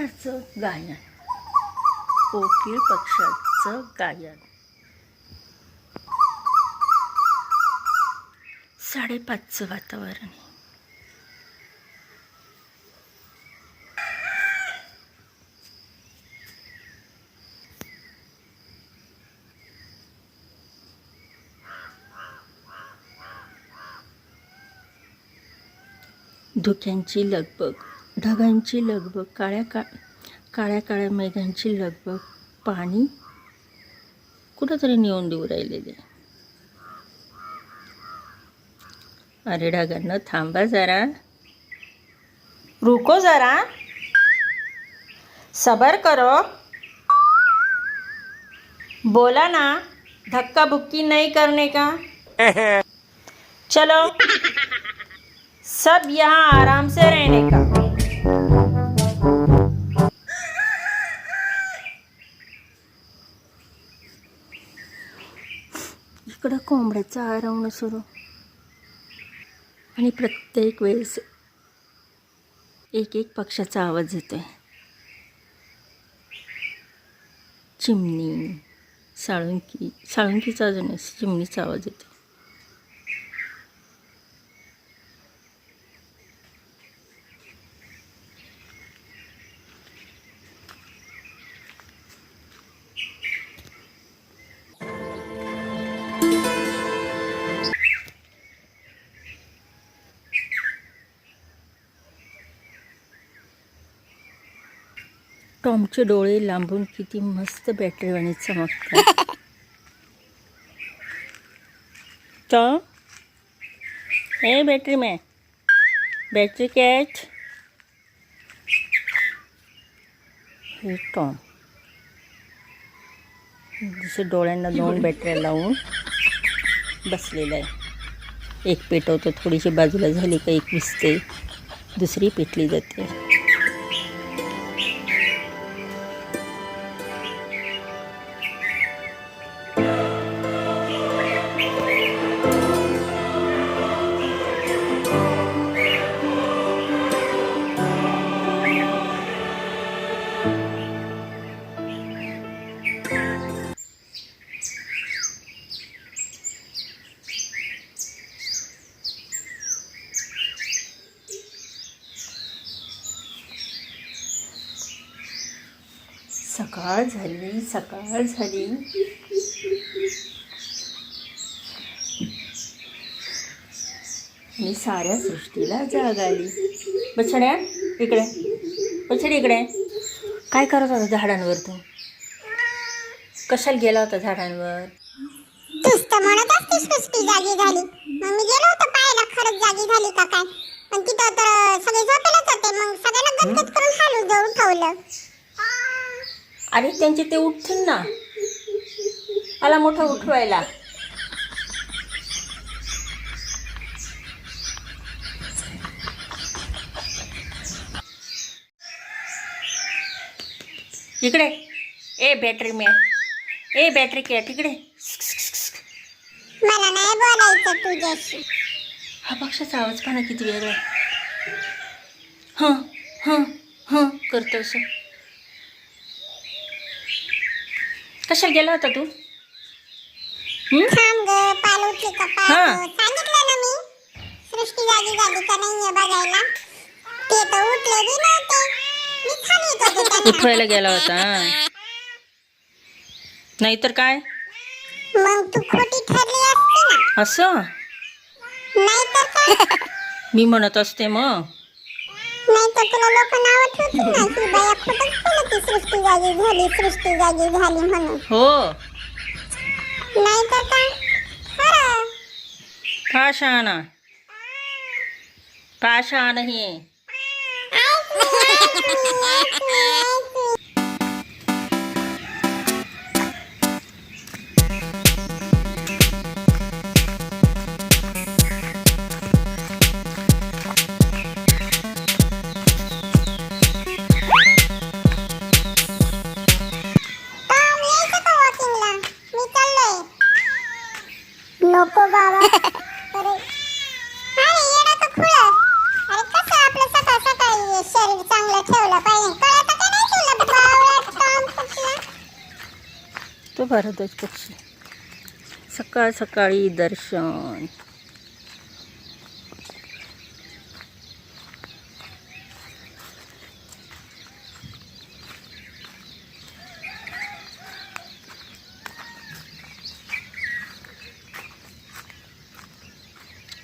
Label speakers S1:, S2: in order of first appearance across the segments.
S1: पक्ष्याचं गायन. कोकिळ पक्षाचं गायन. साडेपाचचं वातावरण आहे. धुक्यांची लगबग. ढगांची लगबग काळ्या का काळ्या काळ्या मेघांची लगबग पाणी कुठंतरी नेऊन देऊ राहिलेले. अरे ढगांना थांबा जरा. रुको जरा. सबर करो. बोला ना धक्का बुक्की नहीं करने का? चलो. सब यहाँ आराम से रहने का। कोंबड्याचं आरवणं सुरू. आणि प्रत्येक वेळेस एक एक पक्षाचा आवाज येतो आहे चिमणी साळुंकी साळुंकीचा अजून चिमणीचा आवाज येतो टॉमचे डोळे लांबून किती मस्त बॅटरीवाणी चमकतात. टॉम हे बॅटरी मॅन. Battery catch. हे टॉम. जसे डोळ्यांना दोन बॅटऱ्या लावून बसलेला आहे. एक पेटवतो थोडीशी बाजूला झाली का एक विसते दुसरी पेटली जाते. सकाळ झाली. आणि साऱ्या सृष्टीला जाग आली. बछड्या इकडे. बछडी इकडे. काय करत होता झाडांवर तू? कशाला गेला होता झाडांवर?
S2: तूच तर म्हणत असते सृष्टी जागी झाली. मग मी गेलो होतो पाहायला खरंच जागी झाली का काय? पण तिथं तर सगळे झोपेलच होते मग सगळ्यांना गदगद करून हालू जाऊन ठेवलं.
S1: आणि त्यांचे ते उठतील ना. आला मोठा उठवायला. इकडे. ए बॅटरी मॅन ए बॅटरी कॅट इकडे
S2: मला नाही बोलायचं तुझ्याशी.
S1: हा पक्षाचा आवाज पाहा ना किती वेगळा हां हां हां करतो असं कशाला गेला होता तू?
S2: थांब ग पाल उठली का
S1: हा.
S2: पाल सांगितलं ना मी. सृष्टी जागी झाली का नाहीये बघायला. ते तर उठले बी नव्हते. मी खाली येत. होते त्यांना
S1: उठवायला गेला होता. नाहीतर काय?
S2: मग तू खोटी ठरली असती ना.
S1: असं?
S2: नाहीतर काय?
S1: मी म्हणत असते मग.
S2: नाहीतर तुला लोक नाव ठेवतील ना ही बाया खोटच बोलती सृष्टी जागी झाली सृष्टी जागी झाली म्हणून?
S1: हो.
S2: नाहीतर काय? खरं?
S1: का शहाणा का शहाणा हे भारद्वाज पक्षी सकाळ सकाळी दर्शन.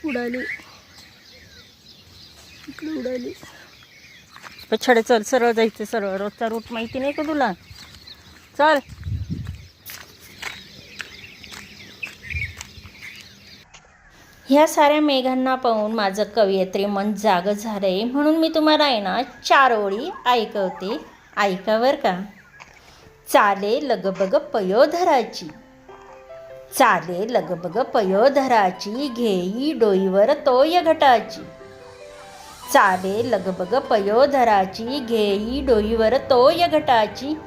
S1: उडाली. इकडे उडाली. पछाडे चल सरळ जायचं सरळ. रोजचा रूट माहिती नाही का तुला? चल. ह्या साऱ्या मेघांना पाहून माझं कवयित्री मन जागं झालंय. म्हणून मी तुम्हाला आहे ना चार ओळी ऐकवते. ऐकावर का. चाले लगबग पयोधराची. चाले लगबग पयोधराची घेई डोईवर तोय घटाची. चाले लगबग पयोधराची घेई डोईवर तोय घटाची.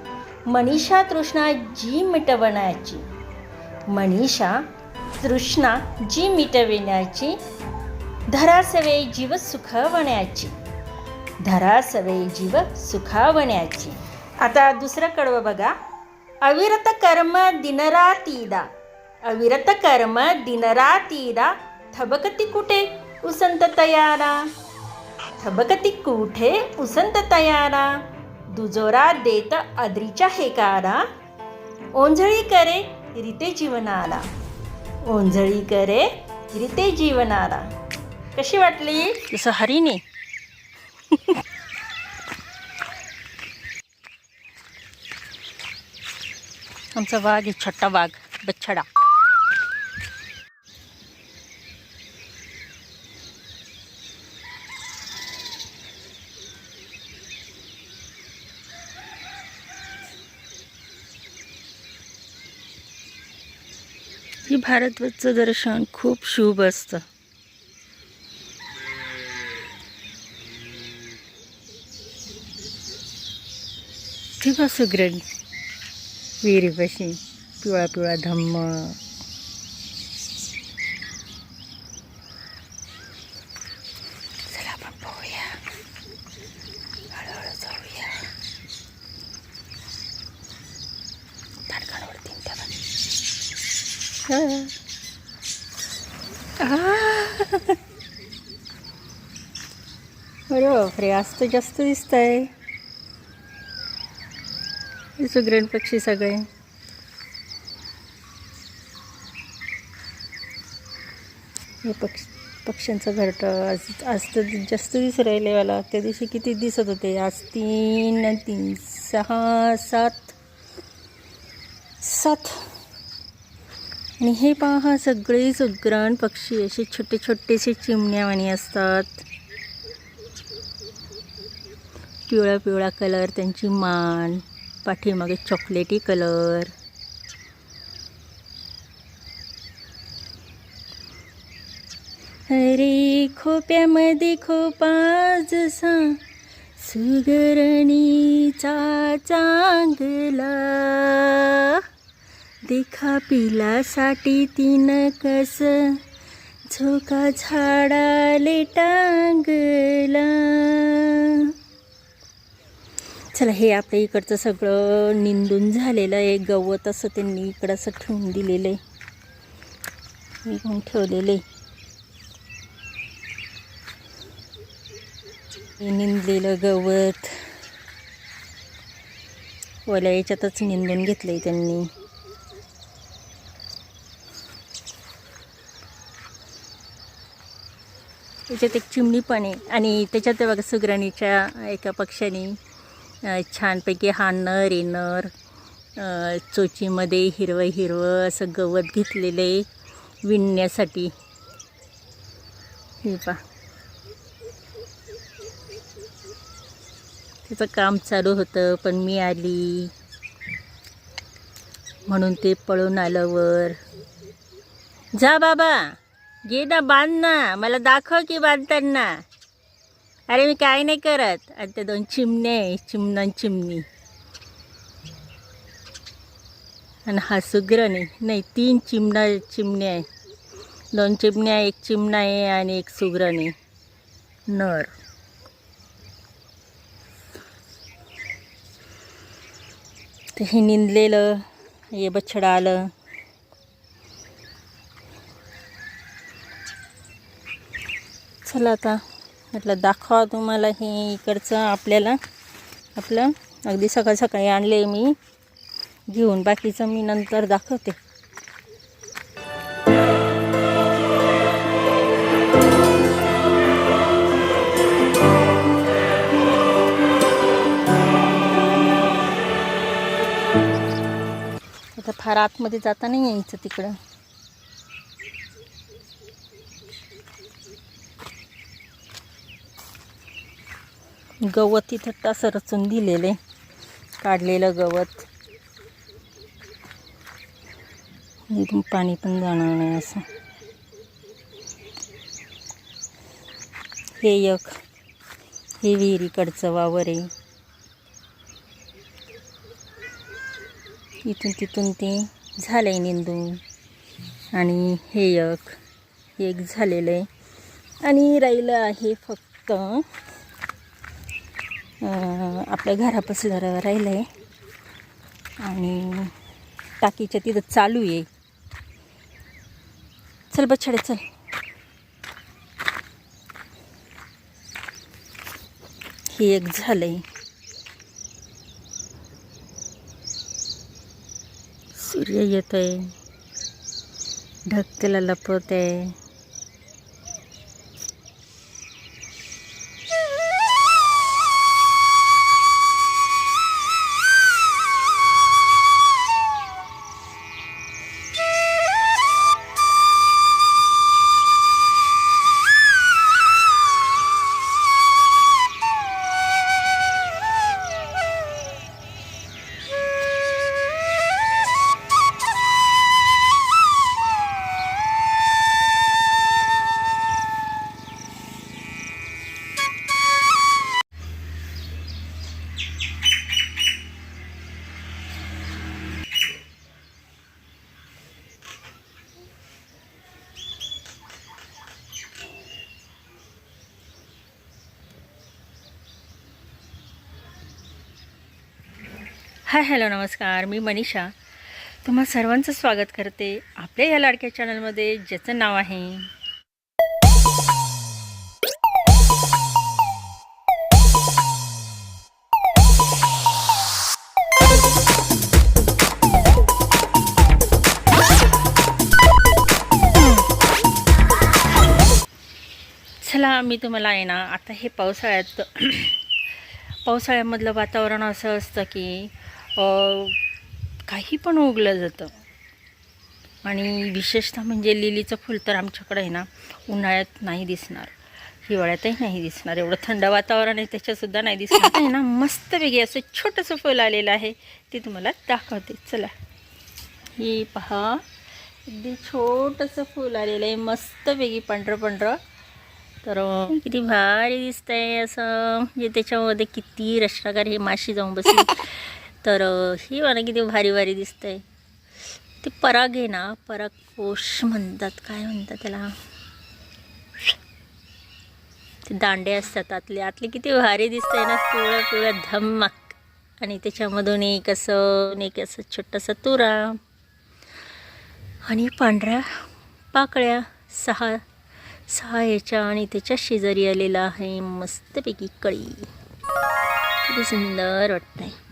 S1: मनीषा तृष्णा जी मिटवण्याची. मनीषा तृष्णा जी मिटविण्याची धरासवे जीव सुखावण्याची धरासवे जीव सुखावण्याची आता दुसरं कडवं बघा. अविरत कर्म दिनरातीदा. अविरत कर्म दिनरातीदा. थबकती कुठे? उसंत तयारा. थबकती कुठे? उसंत तयारा. दुजोरा देत अद्रीच्या हेकारा. ओंझळी करे रिते जीवनाला. ओंजळी करे रिते जीवनारा. कशी वाटली? जसं हरिणी. आमचा वाघ आहे छोटा वाघ बच्छडा भारतवतचं दर्शन खूप शुभ असतं. ती बा सुग्रण विहिरीपाशी पिवळा पिवळा धम्म चला आपण पाहूया हळूहळू जाऊया धाडकांवरती त्या बघ. अरे बापरे आज तर जास्त दिसत आहे सुग्रण पक्षी सगळे हे पक्ष पक्ष्यांचं घरटं आज आज तर जास्त दिस राहिले मला त्या दिवशी किती दिसत होते आज तीन तीन सहा सात सात आणि हे पहा सगळे सुग्रण पक्षी असे छोटे छोटेसे चिमण्यावाणी असतात पिवळा पिवळा कलर त्यांची मान पाठीमागे चॉकलेटी कलर. अरे खोप्यामध्ये खोपा जसा सुगरणीचा चांगला. देखा पिलासाठी तिनं कस झोका झाडाले टांगला. चला हे आपल्या इकडचं सगळं निंदून झालेलं आहे. गवत असं त्यांनी इकडं असं ठेवून दिलेलं आहे निघून ठेवलेलं आहे निंदलेलं गवत. ओल्या याच्यातच निंदून घेतलंय त्यांनी. त्याच्यात एक चिमणी पण आहे. आणि त्याच्यात बघा सुगरणीच्या एका पक्षाने छानपैकी हा नर आहे नर. चोचीमध्ये हिरवं हिरवं असं गवत घेतलेलं आहे विणण्यासाठी. हे पा त्याचं काम चालू होतं पण मी आली. म्हणून ते पळून आलं वर जा बाबा गेदा ना बांध ना मला दाखव की बांधताना. अरे मी काय नाही करत. आणि ते दोन चिमणे आहे चिमणी आणि हा सुग्र नाही तीन चिमणा चिमण्या आहे. दोन चिमण्या एक चिमणा आहे आणि एक सुग्रण नर. ते हे निंदलेलं हे बछडं आलं चला आता. म्हटलं दाखवा तुम्हाला हे इकडचं आपल्याला. आपलं अगदी सकाळ सकाळी आणले मी. घेऊन बाकीचं मी नंतर दाखवते. आता फार आतमध्ये जाता नाही यायचं तिकडं. गवत इथं टासं रचून दिलेले. काढलेलं गवत. इथून पाणी पण जाणार नाही असं. हे एक हे विहिरीकडचं वावर आहे. इथून तिथून ते झालं आहे निंदून. आणि हे एक एक झालेलं आहे. आणि राहिलं आहे फक्त आपल्या घरापासून जरा राहिलं आहे आणि टाकीच्या तिथं चालू आहे. चल बछडे चल. हे एक झालंय. सूर्य येत आहे ढग त्याला लपवत आहे हाय हॅलो नमस्कार. मी मनीषा. तुम्हा सर्वांचं स्वागत करते आपल्या या लाडक्या चॅनलमध्ये ज्याचं नाव आहे चला मी तुम्हाला आहे ना आता हे पावसाळ्यात पावसाळ्यामधलं वातावरण असं असतं की काही पण उगलं जातं. आणि विशेषतः म्हणजे लिलीचं फुल तर आमच्याकडे आहे ना उन्हाळ्यात नाही दिसणार. हिवाळ्यातही नाही दिसणार. एवढं थंड वातावरण आहे त्याच्यासुद्धा नाही दिसणार. आहे ना मस्त वेगळी असं छोटंसं फुल आलेलं आहे ते तुम्हाला दाखवते. चला. हे पहा. अगदी छोटंसं फुल आलेलं आहे मस्त वेगळी पांढरं पांढरं. तर किती भारी दिसतंय असं. म्हणजे त्याच्यामध्ये किती रचनाकार हे माशी जाऊन बसली. तर ही मला किती भारी भारी दिसतंय. ते पराग आहे ना पराग कोश म्हणतात काय म्हणतात त्याला? ते दांडे असतात आतले. आतले किती भारी दिसतंय ना पिवळं पिवळं धम्माक. आणि त्याच्यामधून एक असं एक असं छोटंसं तुरा आणि पांढऱ्या पाकळ्या सहा सहा याच्या आणि त्याच्या शेजारी आलेला आहे मस्तपैकी कळी. किती सुंदर वाटतंय.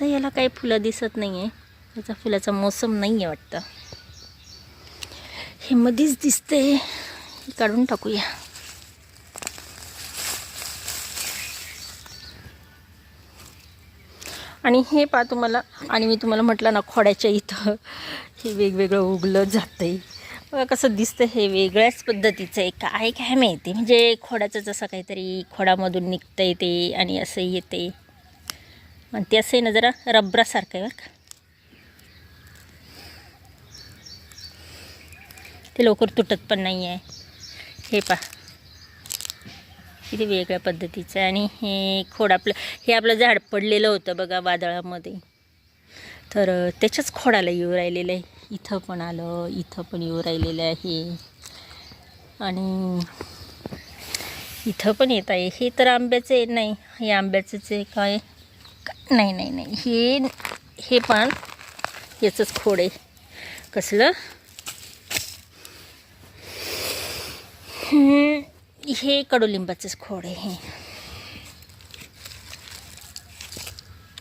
S1: आता याला काही फुलं दिसत नाही आहे त्याचा फुलाचा मोसम नाही आहे वाटतं. हे मध्येच दिसते. काढून टाकूया. आणि हे पा तुम्हाला आणि मी तुम्हाला म्हटलं ना खोड्याच्या इथं हे वेगवेगळं उगलं जातं आहे बघा कसं दिसतं हे वेगळ्याच पद्धतीचं आहे. काय काय माहिती? म्हणजे खोड्याचं जसं काहीतरी खोडामधून निघतं येते आणि असं येते आणि ते असं आहे ना जरा रबरासारखं आहे बरं का. ते लवकर तुटत पण नाही आहे. हे पा किती वेगळ्या पद्धतीचं आहे. आणि हे खोड आपलं हे आपलं झाड पडलेलं होतं बघा वादळामध्ये. तर त्याच्याच खोडाला येऊ राहिलेलं आहे. इथं पण आलं इथं पण येऊ राहिलेलं आहे. आणि इथं पण येत आहे. हे तर आंब्याचं नाही हे आंब्याचंच आहे काय? नाही नाही नाही. हे हे पण याचंच खोड आहे. कसलं? हे कडुलिंबाचंच खोड आहे हे.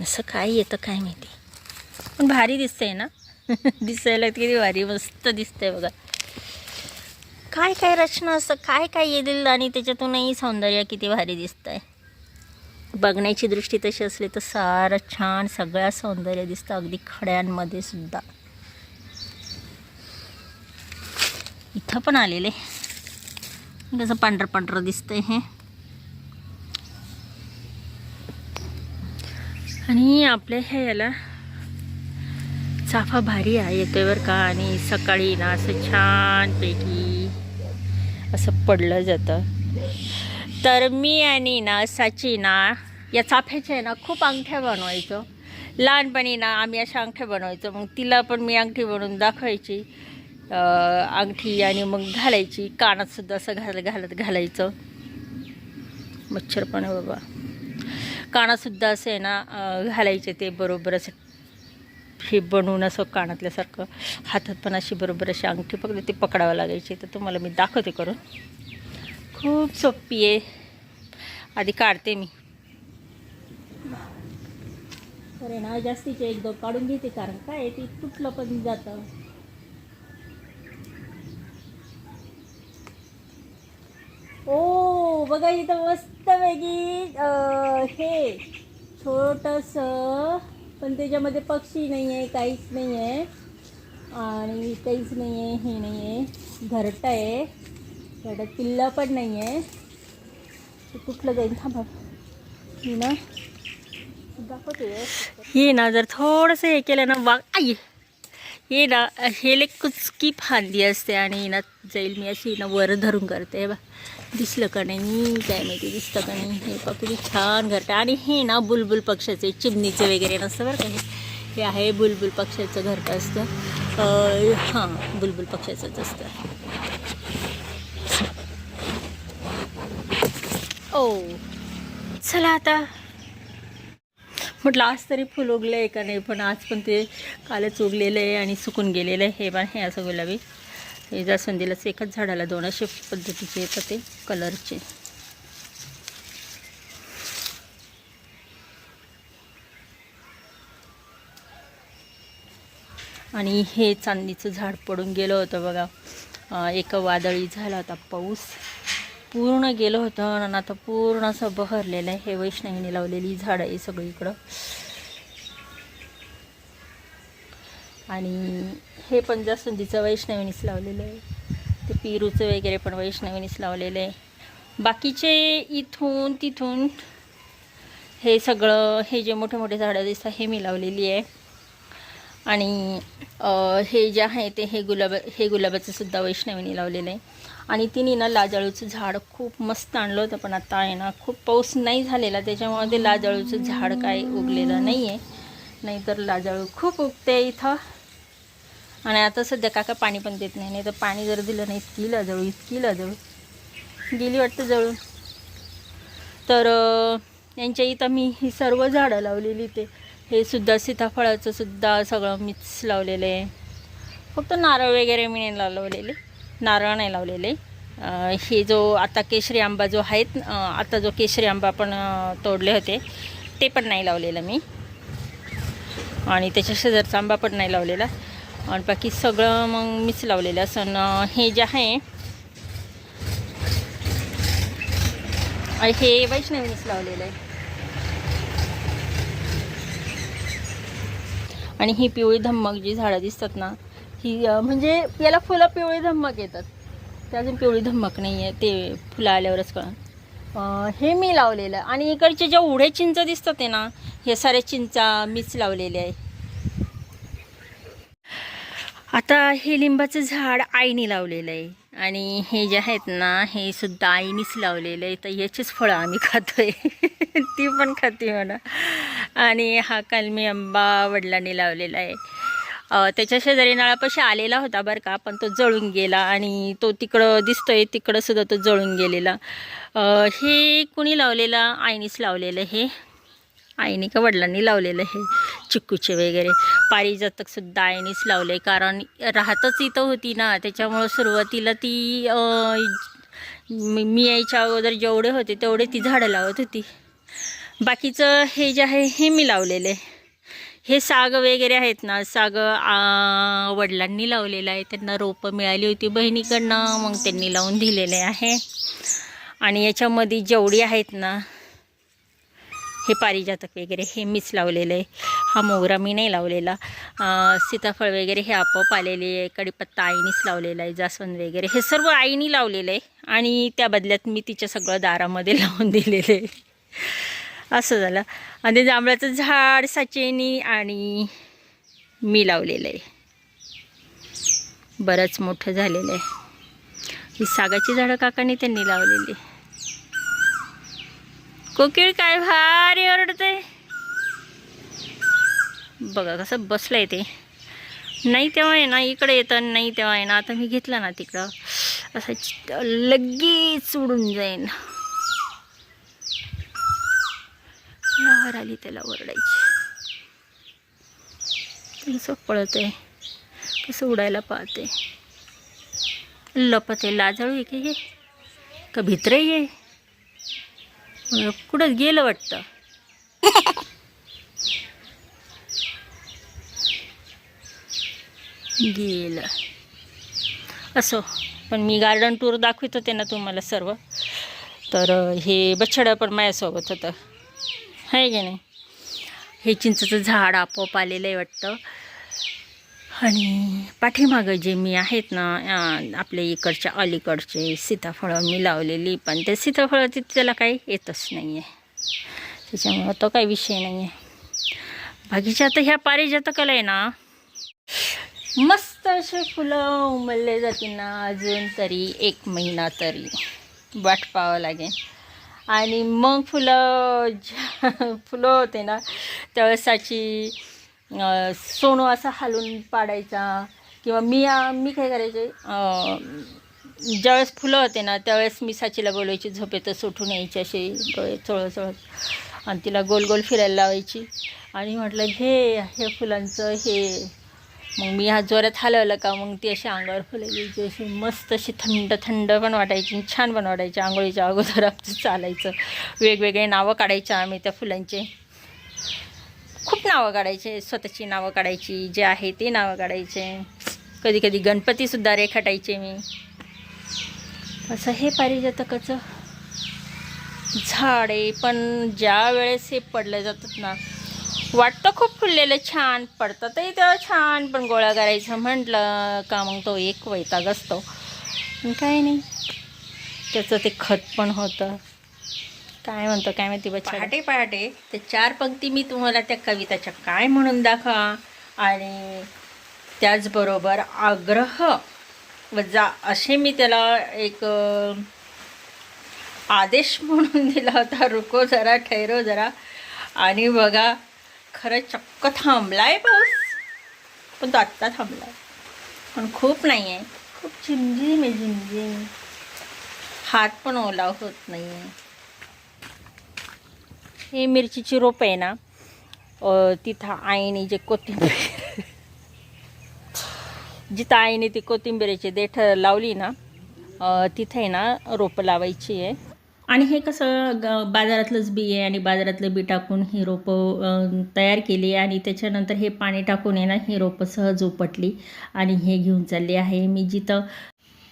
S1: असं काय येतं काय माहिती? पण भारी दिसतंय ना? दिसायला किती भारी मस्त दिसतंय बघा. काय काय रचना असं? काय काय येईल आणि त्याच्यातूनही सौंदर्य किती भारी दिसतंय. बघण्याची दृष्टी तशी असली तर सारं छान सगळ्या सौंदर्य दिसतं. अगदी खड्यांमध्ये सुद्धा. इथं पण आलेले. कसं पांढरं पांढरं दिसतंय हे. आणि आपल्या ह्या याला चाफा भारी आहे. येतोय बरं का? आणि सकाळी ना असं छानपैकी असं पडलं जातं. तर मी आणि ना साची ना या चाफ्याच्या आहे ना खूप अंगठ्या बनवायचो. लहानपणी ना आम्ही अशा अंगठ्या बनवायचो. मग तिला पण मी अंगठी बनवून दाखवायची. अंगठी आणि मग घालायची. कानातसुद्धा असं घाल घालत घालायचं. मच्छर पण आहे बाबा कानातसुद्धा असं आहे ना घालायचे ते बरोबर असं. हे बनवून असं कानातल्यासारखं हातात पण अशी बरोबर अशी अंगठी पकडली ती पकडावं लागायची. तर तुम्हाला मी दाखवते करून. खूप सोपी आहे. आधी काढते मी. अरे ना जास्तीचे एक दोन काढून घेते कारण काय ते तुटलं पण जातं. ओ बघा इथं मस्त वेगळी हे छोटंसं पण त्याच्यामध्ये पक्षी नाही आहे काहीच नाही आहे आणि काहीच नाही आहे हे नाही आहे घरटं आहे. घरट्यात पिल्लं पण नाही आहे ते कुठलं जाईल थांबा. मी ना. दाखवते हे ना जर थोडंसं हे केलं ना वाघ. आई! हे ना हे लई कुचकी फांदी असते आणि ना जाईल मी अशी ना वर धरून करते. बा दिसलं का नाही काय माहिती दिसतं का नाही. हे पकडी छान करते. आणि हे ना बुलबुल पक्षाचे चिमणीचे वगैरे नसतं बरं का हे. हे आहे बुलबुल पक्षाचं घरटं असतं? हां बुलबुल पक्षाचंच असतं. ओ. चला आता. म्हटलं आज तरी फुल उगलं आहे का नाही पण आज पण ते कालच उगलेलं आहे आणि सुकून गेलेलं आहे. हे पण हे असं गुलाबी हे जास्वंदीलाच एकाच झाडाला दोन असे पद्धतीचे येतात ते कलरचे. आणि हे चांदीचं झाड पडून गेलं होतं बघा. एक वादळी झाला होता पाऊस. पूर्ण गेलं होतं आणि आता पूर्ण असं बहरलेलं आहे. हे वैष्णवीने लावलेली झाडं आहे सगळीकडं. आणि हे पण जास्वंदीचं वैष्णवीनीच लावलेलं आहे. ते पेरूचं वगैरे पण वैष्णवीनीच लावलेलं आहे. बाकीचे इथून तिथून हे सगळं हे जे मोठे मोठे झाडं दिसतात हे मी लावलेली आहे. आणि हे जे आहे ते हे गुलाब हे गुलाबाचं सुद्धा वैष्णवीने लावलेलं आहे. आणि तिने ना लाजाळूचं झाड खूप मस्त आणलं होतं पण आता आहे ना खूप पाऊस नाही झालेला त्याच्यामुळे ते लाजाळूचं झाड काय उगलेलं नाही आहे नाहीतर लाजाळू खूप उगते इथं. आणि आता सध्या काका पाणी पण देत नाही नाही तर पाणी जर दिलं नाही इतकी लाजाळू इतकी लाजाळू. गेली वाटतं जळून. तर यांच्या इथं मी ही सर्व झाडं लावलेली ते. हे सुद्धा सीताफळाचं सुद्धा सगळं मिक्स लावलेलं. आहे फक्त नारळ वगैरे मी नाही लावलेले. नारळ नाही लावलेले. हे जो आता केशरी आंबा जो आहेत आता जो केशरी आंबा आपण तोडले होते ते पण नाही लावलेलं मी. आणि त्याच्या शेजारचा आंबा पण नाही लावलेला. आणि बाकी सगळं मग मीच लावलेलं असं. हे जे आहे हे वैष्णवीच लावलेलं आहे. आणि ही पिवळी धम्मक जी झाडं दिसतात ना ही म्हणजे याला फुलं पिवळी धम्मक येतात. ते अजून पिवळी धम्मक नाही आहे ते फुलं आल्यावरच कळ हे मी लावलेलं. आणि इकडचे ज्या उढे चिंच दिसतात आहे ना हे साऱ्या चिंचा मीच लावलेले आहे. आता हे लिंबाचं झाड आईने लावलेलं आहे. आणि हे जे आहेत ना हे सुद्धा आईनीच लावलेलं आहे तर याचीच फळं आम्ही खातोय. ती पण खाते म्हणा. आणि हा कलमी आंबा वडिलांनी लावलेला आहे. त्याच्या शेजारी नळापाशी आलेला होता बरं का पण तो जळून गेला आणि तो तिकडं दिसतोय तिकडंसुद्धा तो जळून गेलेला. हे कुणी लावलेला? आईनीच लावलेलं हे. आईने का वडिलांनी लावलेलं हे? चिक्कूचे वगैरे. पारिजातकसुद्धा आईनेच लावले कारण राहतच इथं होती ना त्याच्यामुळं सुरुवातीला ती मी यायच्या अगोदर जेवढे होते तेवढे ती झाडं लावत होती. बाकीचं हे जे आहे हे मी लावलेले. हे साग वगैरे आहेत ना साग वडिलांनी लावलेलं आहे. त्यांना रोपं मिळाली होती बहिणीकडनं मग त्यांनी लावून दिलेले आहे. आणि याच्यामध्ये जेवढी आहेत ना हे पारिजातक वगैरे हे मीच लावलेलं. आहे हा मोगरा मी नाही लावलेला. सीताफळ वगैरे हे आपोआप आलेले आहे. कडीपत्ता आईनीच लावलेला आहे. जास्वंद वगैरे. हे सर्व आईनी लावलेलं आहे. आणि त्या बदल्यात मी तिच्या सगळं दारामध्ये लावून दिलेलं आहे. असं झालं. आणि जांभळाचं झाड साचेनी आणि मी लावलेलं आहे. बरंच मोठं झालेलं आहे. ही सागाची झाडं काकाने त्यांनी लावलेली. कोकिळ काय भारी ओरडते बघा कसं बसलंय ते. नाही तेव्हा आहे ना इकडे येतं नाही तेव्हा आहे ना. आता मी घेतलं ना तिकडं. असं लगेच उडून जाईन. लहर आली त्याला ओरडायची. कसं पळते कसं उडायला पाहते लपते लाजाळू आहे की हे? का भित्रही आहे कुठंच गेलं वाटतं? गेलं. असो पण मी गार्डन टूर दाखवित होते ना तुम्हाला सर्व. तर हे बछडं पण माझ्यासोबत होतं. आहे की नाही? हे चिंचेचं झाड आपोआप आलेलं आहे वाटतं. आणि पाठीमागं जे मी आहेत ना आपल्या इकडच्या अलीकडचे सीताफळं मी लावलेली पण ते सीताफळं ते त्याला काही येतच नाही आहे त्याच्यामुळं तो काही विषय नाही आहे बाकीच्या आता ह्या पारिजातकाला आहे ना मस्त असे फुलं उमलले जातील ना अजून तरी एक महिना तरी. वाट पाहावं लागेल. आणि मग फुलं ज्या- फुलं होते ना तळसाची सोनू असा हालून पाडायचा. किंवा मी मी काय करायचे ज्यावेळेस फुलं होते ना त्यावेळेस मी साचीला बोलवायची झोपेतच उठून यायची अशी डोळे चोळत चोळत आणि तिला गोल गोल फिरायला लावायची. आणि म्हटलं घे हे फुलांचं हे मग मी हा जोरात हलवलं का मग ती अशी अंगावर फुलायची अशी मस्त अशी थंड थंड पण वाटायची छान पण वाटायची आंघोळीच्या अगोदर आमचं चालायचं. वेगवेगळे नावं काढायचे आम्ही त्या फुलांचे. खूप नावं काढायचे. स्वतःची नावं काढायची जे आहे ते नावं काढायचे. कधी कधी गणपतीसुद्धा रेखाटायचे मी. असं हे पारिजातकाचं झाड आहे. पण ज्या वेळेस हे पडले जातात ना वाटतं खूप फुललेलं छान पडतातही तेव्हा छान पण गोळा करायचं म्हटलं का मग तो एक वैताग असतो. काही काय नाही. त्याचं ते खत पण होतं. काय म्हणतो काय माहिती बच्चा? पहाटे पहाटे ते चार पंक्ती मी तुम्हाला त्या कविताच्या काय म्हणून दाखवा. आणि त्याचबरोबर आग्रह. व जा असे मी त्याला एक आदेश म्हणून दिला होता. रुको जरा ठैरो जरा. आणि बघा खरं चक्क थांबलाय पाऊस. पण तो आत्ता थांबलाय. पण खूप नाही आहे खूप झिमझिम आहे झिमझिम हात पण ओला होत नाही आहे हे मिरचीची रोप आहे ना तिथं आईने जे कोथिंबीर जिथं आईने ती कोथिंबीरीची देठ लावली ना तिथे ना रोपं लावायची आहे. आणि हे कसं ग बाजारातलंच बी आहे आणि बाजारातलं बी टाकून ही रोपं तयार केली आणि त्याच्यानंतर हे पाणी टाकून आहे ना ही रोपं सहज उपटली आणि हे घेऊन चालली आहे. मी जिथं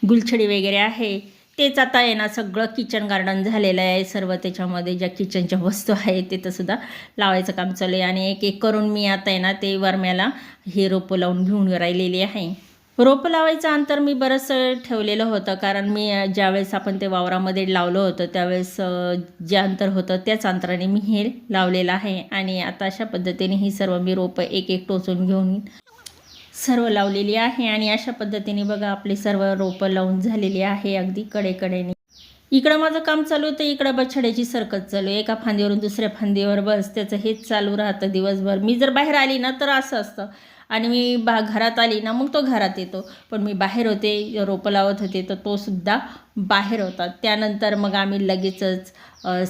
S1: गुलछडी वगैरे आहे तेच आता आहे ना सगळं किचन गार्डन झालेलं आहे. सर्व त्याच्यामध्ये ज्या किचनच्या वस्तू आहेत तिथंसुद्धा लावायचं काम चालू आहे. आणि एक एक करून मी आता आहे ना ते वरम्याला हे रोपं लावून घेऊन राहिलेली आहे. रोपं लावायचं अंतर मी बरंचसं ठेवलेलं होतं. कारण मी ज्यावेळेस आपण ते वावरामध्ये लावलं होतं त्यावेळेस जे अंतर होतं त्याच अंतराने मी हे लावलेलं आहे. आणि आता अशा पद्धतीने ही सर्व मी रोपं एक एक टोचून घेऊन सर्व लावलेली आहे. आणि अशा पद्धतीने बघा आपली सर्व रोपं लावून झालेली आहे. अगदी कडेकडेने. इकडं माझं काम चालू होतं इकडं बछड्याची सरकत चालू आहे. एका फांदीवरून दुसऱ्या फांदीवर बस त्याचं हेच चालू राहतं दिवसभर. मी जर बाहेर आली ना तर असं असतं. आणि मी बा घरात आली ना मग तो घरात येतो. पण मी बाहेर होते रोपं लावत होते तर तो सुद्धा बाहेर होता. त्यानंतर मग आम्ही लगेचच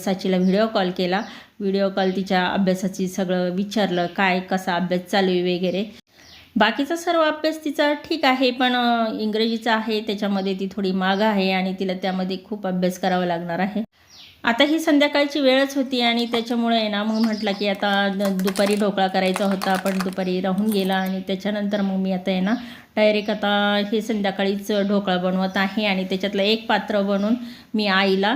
S1: साचीला व्हिडिओ कॉल केला. व्हिडिओ कॉल तिच्या अभ्यासाची सगळं विचारलं काय कसा अभ्यास चालू आहे वगैरे. बाकीचा सर्व अभ्यास तिचा ठीक आहे पण इंग्रजीचा आहे त्याच्यामध्ये ती थोडी माग आहे आणि तिला त्यामध्ये खूप अभ्यास करावा लागणार आहे. आता ही संध्याकाळची वेळच होती आणि त्याच्यामुळे आहे ना मग म्हटलं की आता दुपारी ढोकळा करायचा होता पण दुपारी राहून गेला आणि त्याच्यानंतर मग मी आता आहे ना डायरेक्ट आता हे संध्याकाळीच ढोकळा बनवत आहे आणि त्याच्यातलं एक पात्र बनवून मी आईला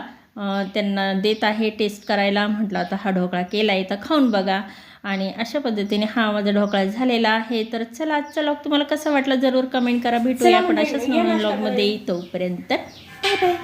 S1: त्यांना देत आहे टेस्ट करायला. म्हटलं आता हा ढोकळा केला आहे तर खाऊन बघा. आणि अशा पद्धतीने हा माझा ढोकळा झालेला आहे. तर चला आजचा लॉग तुम्हाला कसा वाटला जरूर कमेंट करा. भेटूया आपण अशाच नवीन लॉगमध्ये तोपर्यंत. Bye bye